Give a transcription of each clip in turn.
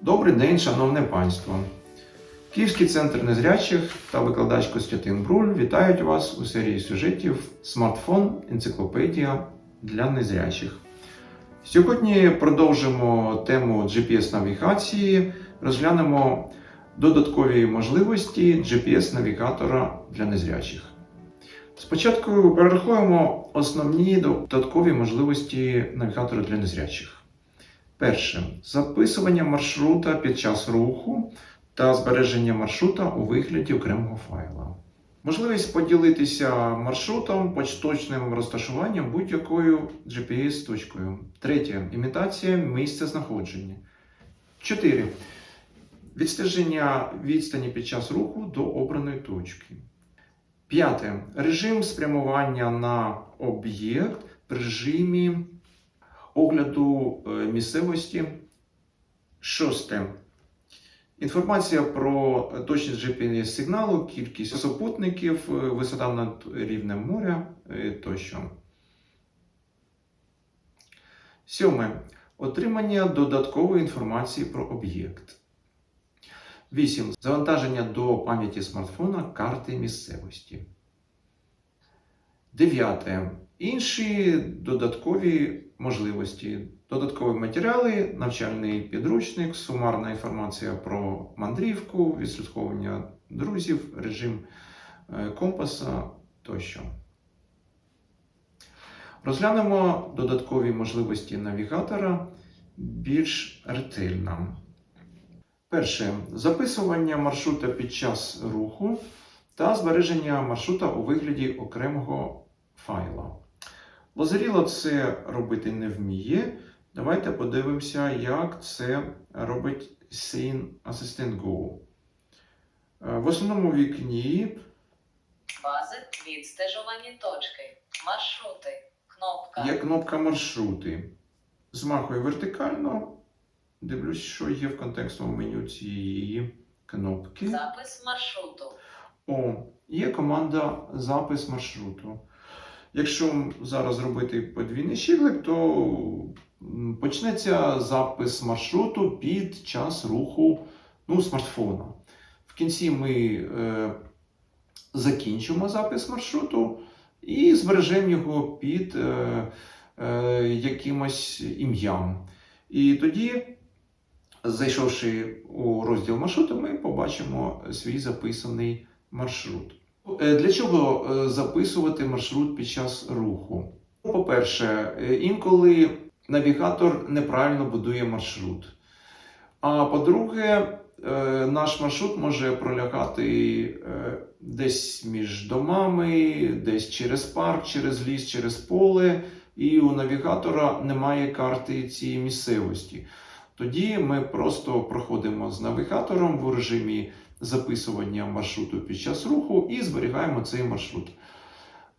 Добрий день, шановне панство! Київський центр незрячих та викладач Костянтин Бруль вітають вас у серії сюжетів Смартфон Енциклопедія для незрячих. Сьогодні продовжимо тему GPS-навігації, розглянемо додаткові можливості GPS-навігатора для незрячих. Спочатку перерахуємо основні додаткові можливості навігатора для незрячих. Перше записування маршрута під час руху та збереження маршрута у вигляді окремого файла. Можливість поділитися маршрутом точним розташуванням будь-якою GPS-точкою. Третє імітація місця знаходження. 4. Відстеження відстані під час руху до обраної точки. П'яте. Режим спрямування на об'єкт в режимі огляду е, місцевості. Шосте. Інформація про точність GPS-сигналу, кількість супутників, е, висота над рівнем моря е, тощо. Сьоме. Отримання додаткової інформації про об'єкт. 8. Завантаження до пам'яті смартфона карти місцевості. 9. Інші додаткові можливості. Додаткові матеріали, навчальний підручник, сумарна інформація про мандрівку, відслідковування друзів, режим е, компаса тощо. Розглянемо додаткові можливості навігатора більш ретельно. Перше. Записування маршрута під час руху та збереження маршрута у вигляді окремого файла. Лазаріло це робити не вміє. Давайте подивимося, як це робить Scene Assistant Go. В основному вікні Бази, відстежувані точки, маршрути, кнопка. є кнопка маршрути. Змахую вертикально. Дивлюсь, що є в контекстному меню цієї кнопки. Запис маршруту. О, є команда запис маршруту. Якщо зараз зробити подвійний щиглик, то почнеться запис маршруту під час руху ну, смартфона. В кінці ми е, закінчимо запис маршруту і збережемо його під е, е, якимось ім'ям. І тоді, зайшовши у розділ маршруту, ми побачимо свій записаний маршрут. Е, Для чого е, записувати маршрут під час руху? Ну, По-перше, е, інколи навігатор неправильно будує маршрут. А по-друге, наш маршрут може пролягати десь між домами, десь через парк, через ліс, через поле, і у навігатора немає карти цієї місцевості. Тоді ми просто проходимо з навігатором в режимі записування маршруту під час руху і зберігаємо цей маршрут.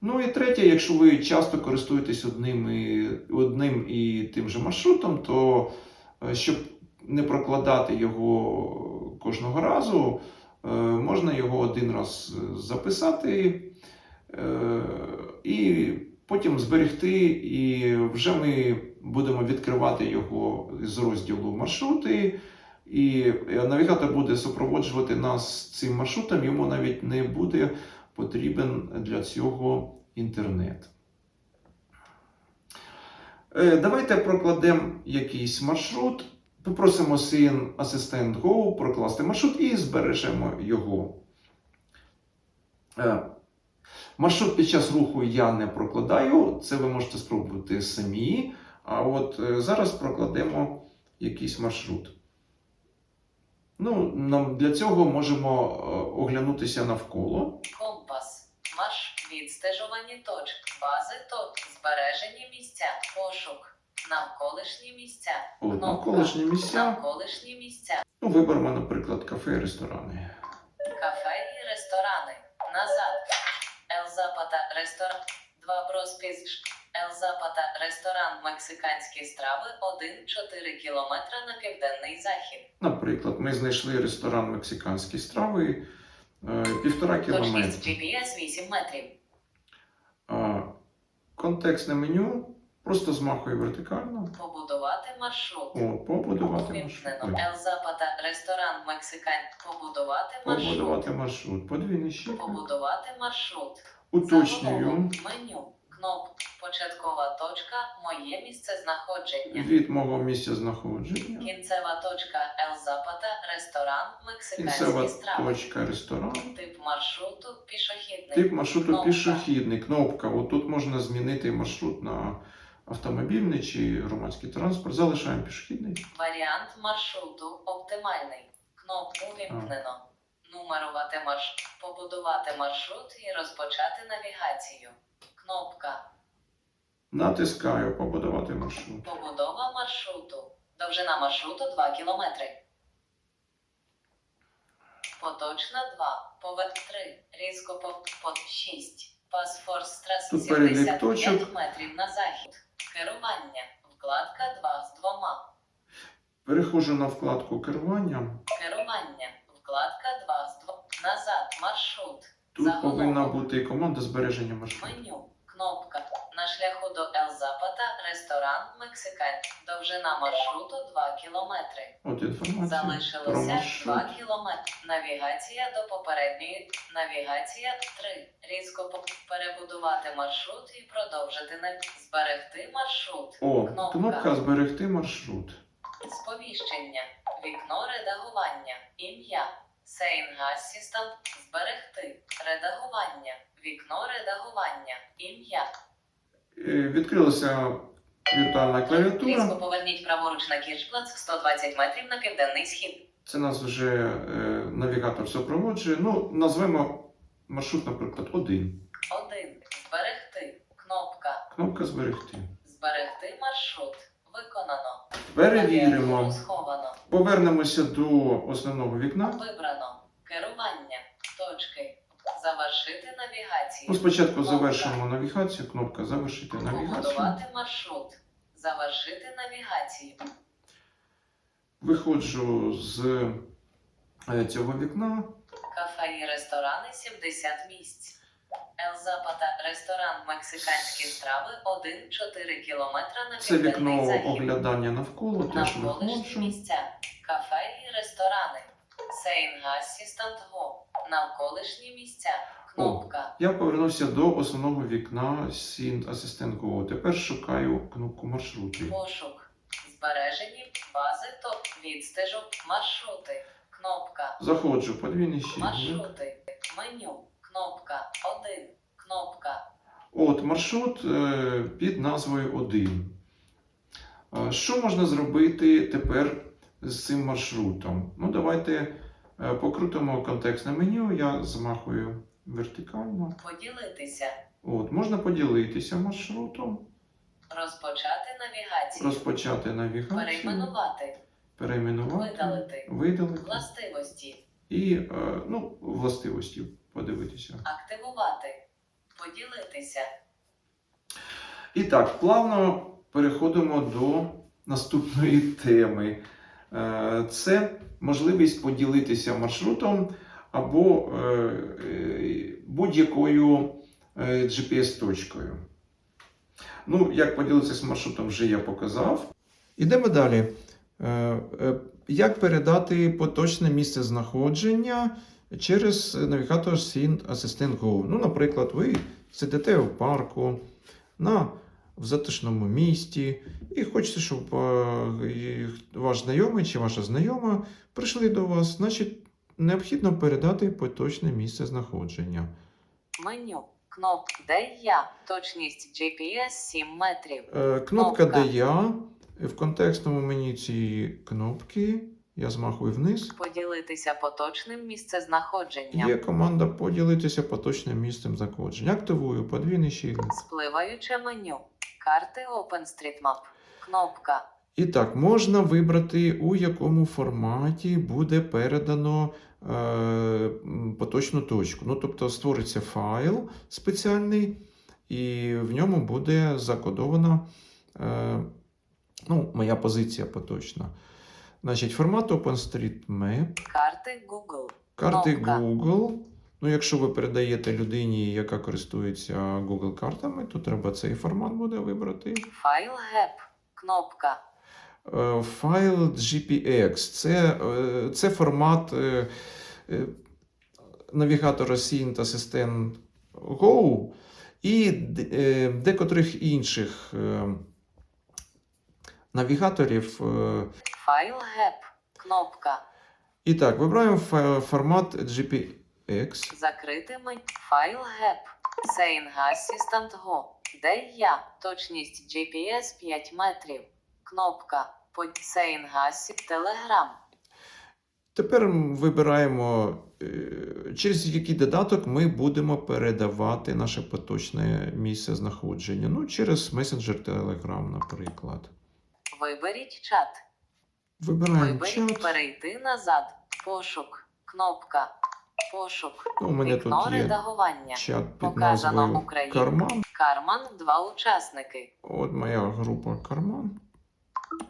Ну і третє, якщо ви часто користуєтесь одним і, одним і тим же маршрутом, то е, щоб не прокладати його кожного разу, е, можна його один раз е, записати і потім зберегти, і вже ми будемо відкривати його з розділу маршрути. І навігатор буде супроводжувати нас цим маршрутом, йому навіть не буде потрібен для цього інтернет. Е, Давайте прокладемо якийсь маршрут. Попросимо Scene Assistant Go прокласти маршрут і збережемо його. Е, Маршрут під час руху я не прокладаю, це ви можете спробувати самі. А от е, зараз прокладемо якийсь маршрут. Ну, нам для цього можемо е, оглянутися навколо. Компас. Марш. Відстежувані точки. Бази точок. Збережені місця. Пошук. Навколишні місця. Кнопка. навколишні місця. Навколишні місця. Ну, виберемо, наприклад, кафе і ресторани. Кафе і ресторани. Назад. Елзапата ресторан. Два проспіз. Елзапата ресторан мексиканські страви 1-4 кілометра на південний захід. Наприклад, ми знайшли ресторан мексиканські страви е, півтора Точність кілометра. GPS 8 метрів. Контекстне меню Просто змахую вертикально. Побудувати маршрут. О, побудувати маршрут. Увімкнено. Ел Запата, ресторан Мексикань. Побудувати маршрут. Побудувати маршрут. Подвійний щит. Побудувати маршрут. Уточнюю. Меню. Кноп. Початкова точка. Моє місце знаходження. Від мого місця знаходження. Кінцева точка Ел Запата, ресторан, Кінцева страви. точка ресторан. Тип маршруту пішохідний. Тип маршруту Кнопка. пішохідний. Кнопка. Отут можна змінити маршрут на автомобільний чи громадський транспорт. Залишаємо пішохідний. Варіант маршруту оптимальний. Кнопку вімкнено. Нумерувати маршрут. Побудувати маршрут і розпочати навігацію. Кнопка. Натискаю побудувати маршрут. Побудова маршруту. Довжина маршруту 2 км. Поточна 2. Повед 3. Різко по, по 6. Пасфорс трас Тут 75 метрів на захід. Керування. Вкладка 2 з двома. Переходжу на вкладку керування. Керування. Вкладка 2 з 2. Назад. Маршрут. Тут Заголовок. повинна бути команда збереження маршруту. Меню. Кнопка. На шляху до Ел Запата. Ресторан. Мексикань. Довжина маршруту 2 кілометри. От інформація Залишилося маршрут. 2 кілометри. Навігація до попередньої. Навігація 3. Різко перебудувати маршрут і продовжити на зберегти маршрут. О, Кнопка. кнопка зберегти маршрут. Сповіщення. Вікно редагування. Ім'я. Сейн Assistant. Зберегти. Редагування. Вікно редагування. Ім'я. Е, Відкрилася віртуальна Різко клавіатура. поверніть праворуч на Кіршплац 120 метрів на південний схід. Це нас вже е, навігатор супроводжує. Ну, назвемо маршрут, наприклад, 1. 1. Зберегти. Кнопка. Кнопка зберегти. Зберегти маршрут. Виконано. Перевіримо. Сховано. Повернемося до основного вікна. Вибрано. Керування. Точки. Завершити навігацію. Ну, спочатку Кнопка. завершимо навігацію. Кнопка завершити навігацію. Побудувати маршрут. Завершити навігацію. Виходжу з е, цього вікна. Кафе і ресторани 70 місць. Ел Запата ресторан мексиканські страви 1-4 кілометра на Це південний вікно захід. оглядання навколо, теж Навколишні виходжу. місця. Кафе і ресторани. Сейн Assistant Навколишні місця. Кнопка. Я повернувся до основного вікна Assistant Go. Тепер шукаю кнопку маршрути. Пошук. Збережені бази топ. Відстежок. Маршрути. Кнопка. Заходжу, подвійний щит. Маршрути. Меню. Кнопка. 1. Кнопка. От маршрут е, під назвою 1. Е, Що можна зробити тепер з цим маршрутом? Ну, давайте е, покрутимо контекстне меню. Я змахую вертикально. Поділитися. От, можна поділитися маршрутом, Розпочати навігацію. розпочати навігацію, Перейменувати. перейменувати, Видалити. видалити Властивості. і е, ну, властивості подивитися. Активувати. Поділитися. І так, плавно переходимо до наступної теми. Е, Це можливість поділитися маршрутом або е, е, будь-якою GPS-точкою. Ну, як поділитися з маршрутом, вже я показав. Ідемо далі. Як передати поточне місце знаходження через навігатор Syn Assistant Go? Ну, наприклад, ви сидите в парку на в затишному місті і хочете, щоб е, ваш знайомий чи ваша знайома прийшли до вас, значить необхідно передати поточне місце знаходження. Меню. Кноп. Де я? Точність GPS 7 метрів. Е, Кнопка Кнопка. де я. В контекстному мені цієї кнопки я змахую вниз. Поділитися поточним місцезнаходженням. Є команда поділитися поточним місцем знаходження. Активую подвійний щит. Спливаюче меню. Карти OpenStreetMap. Кнопка. І так, можна вибрати, у якому форматі буде передано е, поточну точку. Ну, тобто створиться файл спеціальний, і в ньому буде закодована е, ну, моя позиція поточна. Значить, формат OpenStreetMap, Карти Google. карти Кнопка. Google. Ну, якщо ви передаєте людині, яка користується Google картами, то треба цей формат буде вибрати. Файл GEP. Кнопка. Е, Файл GPX це, е, це формат е, навігатора Sync Assistant Go і декотрих інших навігаторів. е. Файл GEP. Кнопка. І так, вибираємо формат GPX. Закрити мені. Файл GEP. Saying Assistant Go. Де я? Точність GPS 5 метрів. Кнопка. Под Saying Assistant Telegram. Тепер вибираємо, е, через який додаток ми будемо передавати наше поточне місце знаходження. Ну, через месенджер Telegram, наприклад. Виберіть чат. Вибираємо Виберіть чат. перейти назад. Пошук. Кнопка. Пошук. Ну, у мене Вікно тут є редагування. чат під Показано назвою Україна. Карман. Карман два учасники. От моя група Карман.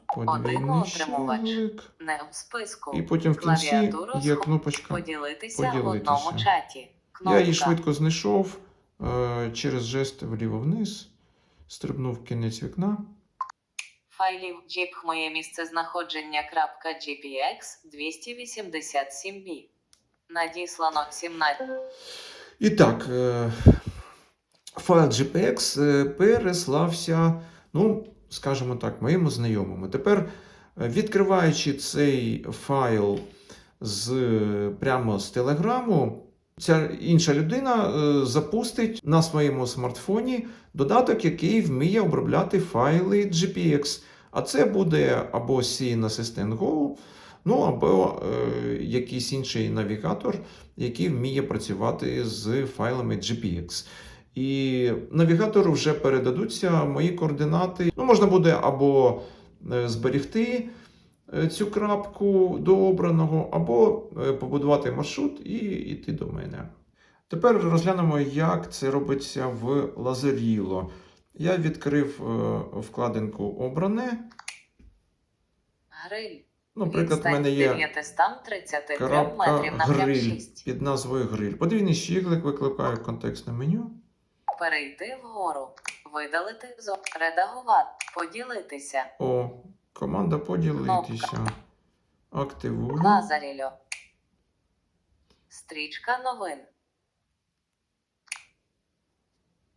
Один Подвійний отримувач. щелик. Не в списку. І потім в кінці Клавіатуру є схо- кнопочка. Поділитися, в Поділитися. одному чаті. Я її швидко знайшов е, через жест вліво-вниз, стрибнув в кінець вікна. Файлів JPEG моє місце знаходження .gpx 287b. Надіслано 17. І так, е, файл GPX е, переслався, ну, скажімо так, моєму знайомому. Тепер, е, відкриваючи цей файл з, прямо з Телеграму, ця інша людина е, запустить на своєму смартфоні додаток, який вміє обробляти файли GPX. А це буде або Scene Assistant Go, ну або е, якийсь інший навігатор, який вміє працювати з файлами GPX. І навігатору вже передадуться мої координати. Ну, можна буде або е, зберегти е, цю крапку до обраного, або е, побудувати маршрут і йти до мене. Тепер розглянемо, як це робиться в Lazarillo. Я відкрив е, вкладинку Обране. Гриль. Наприклад, в мене є крапка гриль під назвою гриль. Подвійний щіглик викликаю контекстне меню. Перейти вгору. Видалити. Редагувати. Поділитися. О, команда поділитися. Активую. Лазарільо. Стрічка новин.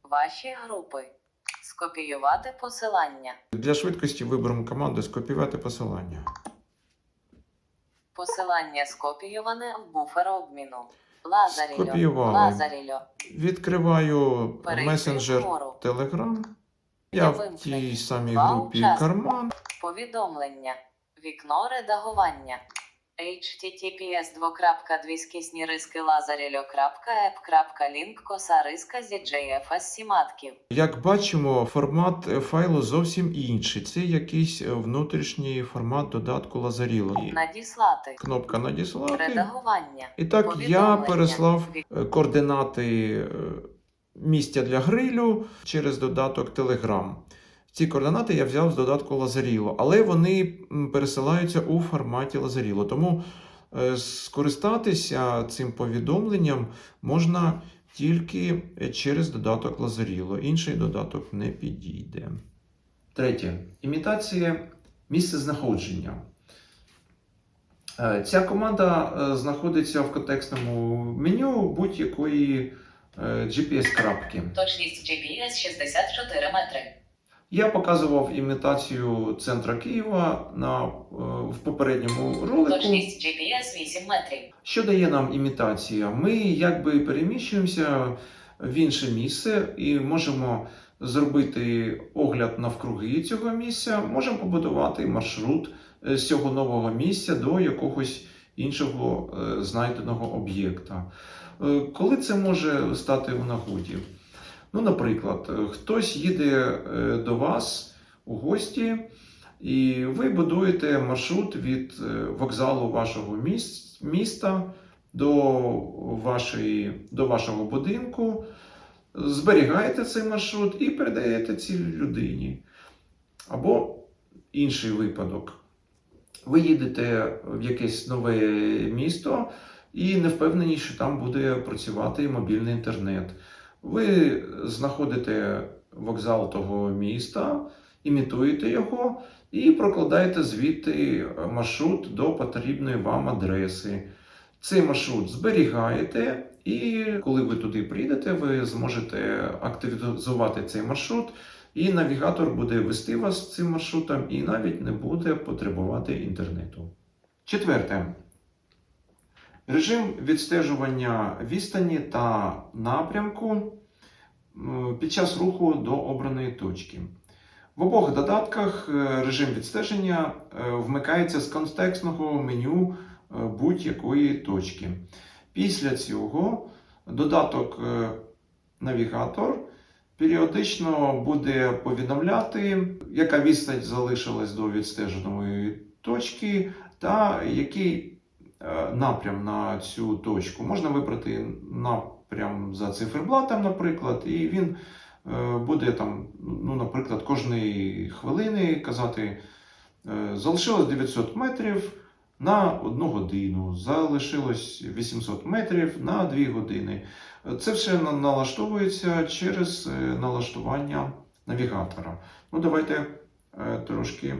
Ваші групи. Скопіювати посилання. Для швидкості виберемо команду скопіювати посилання. Посилання скопійоване в буфер обміну. Лазарільо. Скопіювали. Лазарільо. Відкриваю Перейти месенджер вгору. Telegram. Я в тій самій групі учасники. карман. Повідомлення. Вікно редагування. https двокрапка риски лазарільо.еп.лінк коса риска сіматків. Як бачимо, формат файлу зовсім інший. Це якийсь е, внутрішній формат додатку Lazarillo. Надіслати. Кнопка надіслати. Редагування. І так я Повідомлення. переслав е, координати е, місця для грилю через додаток Telegram. Ці координати я взяв з додатку Lazarillo, але вони пересилаються у форматі Lazarillo. Тому е, скористатися цим повідомленням можна тільки через додаток Lazarillo. Інший додаток не підійде. Третє. Імітація місця знаходження. Е, Ця команда е, знаходиться в контекстному меню будь-якої GPS-крапки. Точність GPS 64 метри. Я показував імітацію центра Києва на, е, в попередньому ролику. Точність GPS 8 метрів. Що дає нам імітація? Ми якби переміщуємося в інше місце і можемо зробити огляд навкруги цього місця, можемо побудувати маршрут е, з цього нового місця до якогось іншого е, знайденого об'єкта. Е, Коли це може стати у нагоді? Ну, наприклад, е, хтось їде е, до вас у гості, і ви будуєте маршрут від вокзалу вашого міста до, вашої, до вашого будинку, зберігаєте цей маршрут і передаєте цій людині. Або інший випадок. Ви їдете в якесь нове місто, і не впевнені, що там буде працювати мобільний інтернет. Ви знаходите вокзал того міста, імітуєте його і прокладаєте звідти маршрут до потрібної вам адреси. Цей маршрут зберігаєте, і коли ви туди прийдете, ви зможете активізувати цей маршрут, і навігатор буде вести вас цим маршрутом і навіть не буде потребувати інтернету. Четверте. Режим відстежування відстані та напрямку під час руху до обраної точки. В обох додатках е, режим відстеження е, вмикається з контекстного меню е, будь-якої точки. Після цього додаток навігатор періодично буде повідомляти, яка відстань залишилась до відстеженої точки, та який напрям на цю точку. Можна вибрати напрям за циферблатом, наприклад, і він е, буде там, ну, наприклад, кожної хвилини казати, е, залишилось 900 метрів на одну годину, залишилось 800 метрів на 2 години. Це все налаштовується через е, налаштування навігатора. Ну, давайте е, трошки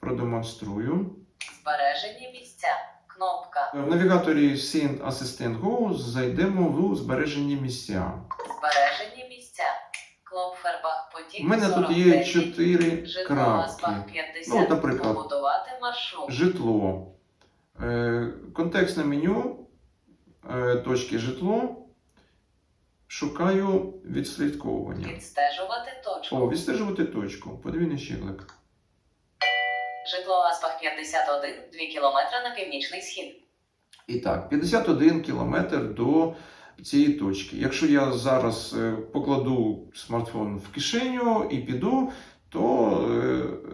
продемонструю. Збережені місця. Кнопка. В навігаторі Scene Assistant Go зайдемо в збережені місця. Збережені місця. Клопфербах потік. У мене тут є чотири крапки. Ну, наприклад. Побудувати маршрут. Житло. Е, Контекстне меню, е, точки житло. Шукаю відслідковування. Відстежувати точку. О, відстежувати точку. Подвійний щиглик. Житло Азбах 51, 2 кілометри на північний схід. І так, 51 кілометр до цієї точки. Якщо я зараз е, покладу смартфон в кишеню і піду, то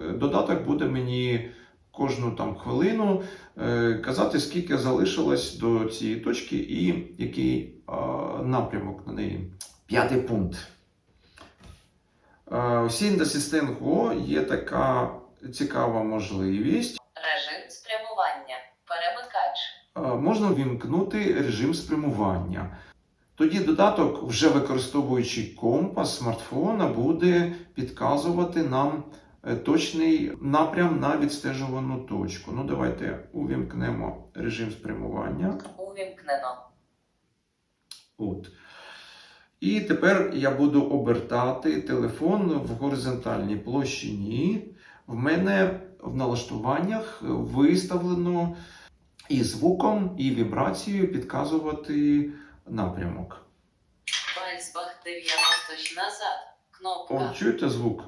е, додаток буде мені кожну там хвилину е, казати, скільки залишилось до цієї точки і який е, напрямок на неї. П'ятий пункт. Е, В Assistant є така цікава можливість. Режим спрямування. Перемикач. Е, можна ввімкнути режим спрямування. Тоді додаток, вже використовуючи компас смартфона, буде підказувати нам е, точний напрям на відстежувану точку. Ну, давайте увімкнемо режим спрямування. Увімкнено. От. І тепер я буду обертати телефон в горизонтальній площині. В мене в налаштуваннях виставлено і звуком, і вібрацією підказувати напрямок. Вальсбах 90 назад. Кнопка. О, чуєте звук?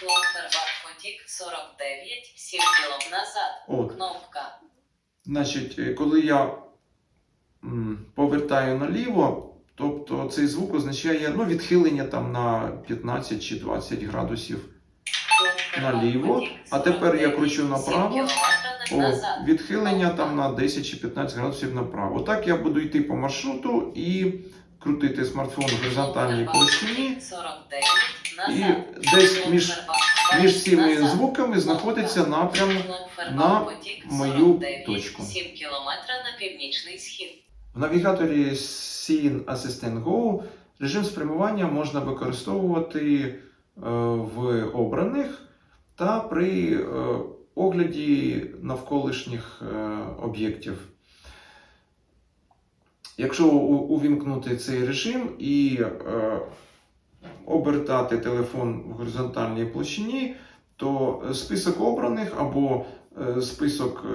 Клопфербах потік 49, 7 кілометрів назад. От. Кнопка. Значить, е, коли я повертаю наліво, тобто цей звук означає ну, відхилення там на 15 чи 20 градусів. Наліво. А тепер я кручу 7 направо. О, відхилення там на 10 чи 15 градусів направо. Так я буду йти по маршруту і крутити смартфон в горизонтальній площині. І десь між, між цими звуками знаходиться напрям на мою точку. 7 кілометрів на північний схід. В навігаторі Scene Assistant Go режим спрямування можна використовувати е, в обраних та при е, огляді навколишніх е, об'єктів. Якщо увімкнути цей режим і е, обертати телефон в горизонтальній площині, то список обраних або список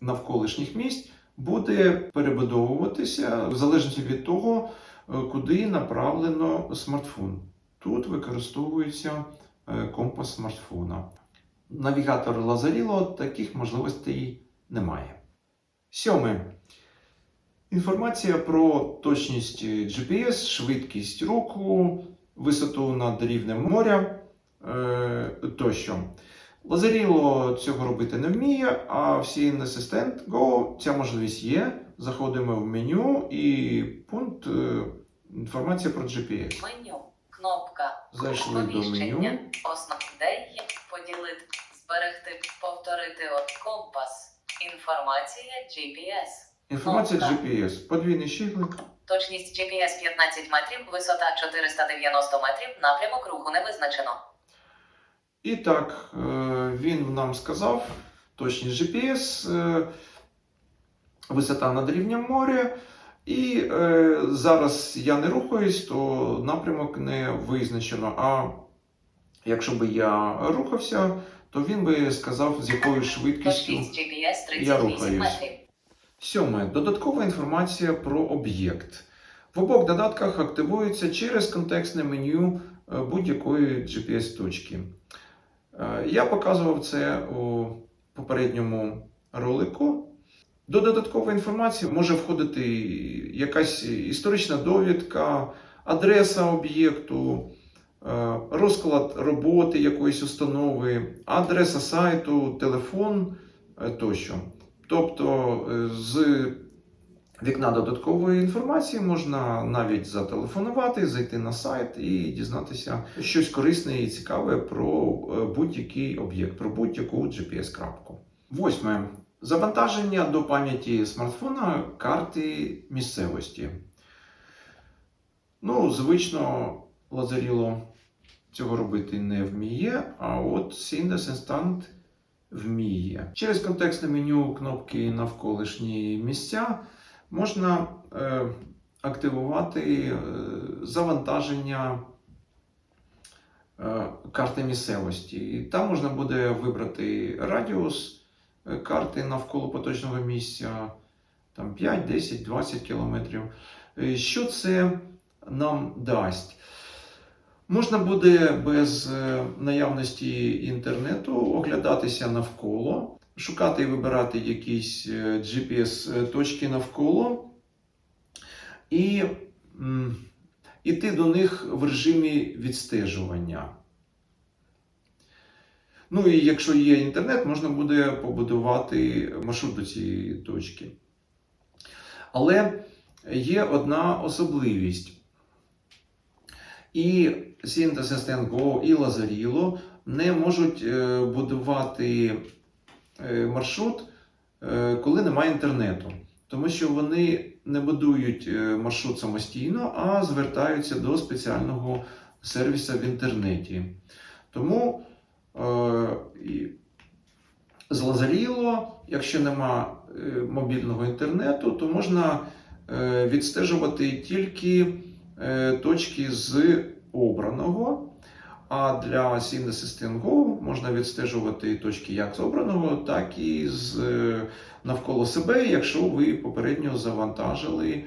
навколишніх місць буде перебудовуватися в залежності від того, куди направлено смартфон. Тут використовується компас смартфона. Навігатор Lazarilo таких можливостей немає. Сьоме. Інформація про точність GPS, швидкість руху, висоту над рівнем моря е, тощо. Лазаріло цього робити не вміє, а в Scene Assistant Go ця можливість є. Заходимо в меню і пункт е, інформація про GPS. Меню. Кнопка. Зайшли до меню. Основ. Де є? Поділити. Зберегти. Повторити от компас. Інформація GPS. Інформація Кнопка. GPS. Подвійний щиглик. Точність GPS 15 метрів, висота 490 метрів, напрямок руху не визначено. І так, е, він нам сказав точність GPS, е, висота над рівнем моря. І е, зараз я не рухаюсь, то напрямок не визначено. А якщо би я рухався, то він би сказав, з якою швидкістю. Я рухаюсь. Сьоме. Додаткова інформація про об'єкт. В обох додатках активується через контекстне меню е, будь-якої GPS-точки. Е, Я показував це у попередньому ролику. До додаткової інформації може входити якась історична довідка, адреса об'єкту, е, розклад роботи якоїсь установи, адреса сайту, телефон е, тощо. Тобто е, з вікна додаткової інформації можна навіть зателефонувати, зайти на сайт і дізнатися щось корисне і цікаве про будь-який об'єкт, про будь-яку GPS-крапку. Восьме. Завантаження до пам'яті смартфона карти місцевості. Ну, звично, Лазаріло цього робити не вміє, а от Syndes Instant вміє. Через контекстне меню кнопки навколишні місця можна е, активувати е, завантаження е, карти місцевості. І там можна буде вибрати радіус карти навколо поточного місця там 5, 10, 20 кілометрів. Е, Що це нам дасть? Можна буде без е, наявності інтернету оглядатися навколо, шукати і вибирати якісь е, GPS-точки навколо і м, іти до них в режимі відстежування. Ну і якщо є інтернет, можна буде побудувати маршрут до цієї точки. Але є одна особливість. І Go, і Lazarilo не можуть е, будувати е, маршрут, е, коли немає інтернету. Тому що вони не будують маршрут самостійно, а звертаються до спеціального сервісу в інтернеті. Тому е, і з Lazarilo, якщо нема е, мобільного інтернету, то можна е, відстежувати тільки точки з обраного. А для Synth Assistant можна відстежувати точки як з обраного, так і з навколо себе, якщо ви попередньо завантажили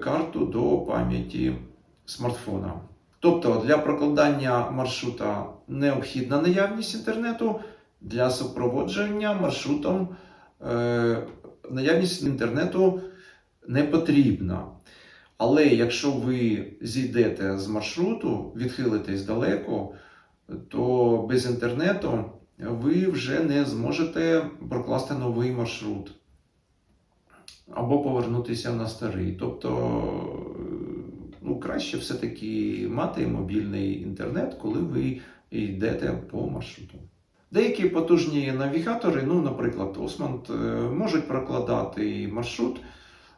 карту до пам'яті смартфона. Тобто для прокладання маршрута необхідна наявність інтернету, для супроводження маршрутом е, наявність інтернету не потрібна. Але якщо ви зійдете з маршруту, відхилитесь далеко, то без інтернету ви вже не зможете прокласти новий маршрут або повернутися на старий. Тобто, ну, краще все-таки мати мобільний інтернет, коли ви йдете по маршруту. Деякі потужні навігатори, ну, наприклад, Osmond, е, можуть прокладати маршрут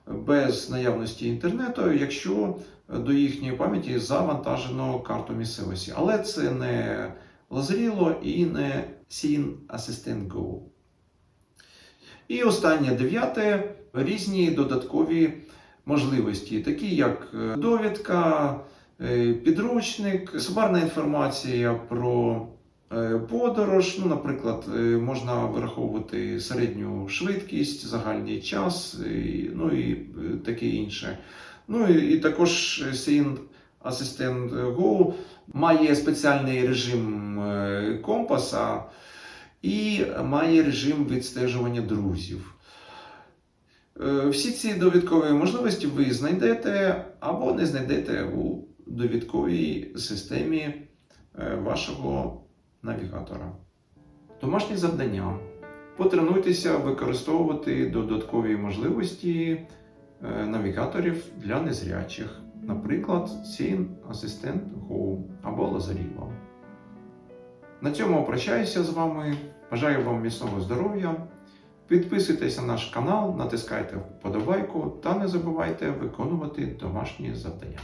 без наявності інтернету, якщо до їхньої пам'яті завантажено карту місцевості. Але це не Lazarilo і не Scene Assistant Go. І останнє дев'яте різні додаткові можливості, такі як е, довідка, е, підручник, сумарна інформація про е, подорож. Ну, наприклад, можна вираховувати середню швидкість, загальний час, ну і таке інше. Ну і, також Scene Assistant Go має спеціальний режим компаса і має режим відстежування друзів. Е, Всі ці довідкові можливості ви знайдете або не знайдете у довідковій системі е, вашого навігатора. Домашні завдання. Потренуйтеся використовувати додаткові можливості е, навігаторів для незрячих, наприклад, Scene Assistant Go або Lazarilo. На цьому прощаюся з вами. Бажаю вам міцного здоров'я. Підписуйтесь на наш канал, натискайте вподобайку та не забувайте виконувати домашні завдання.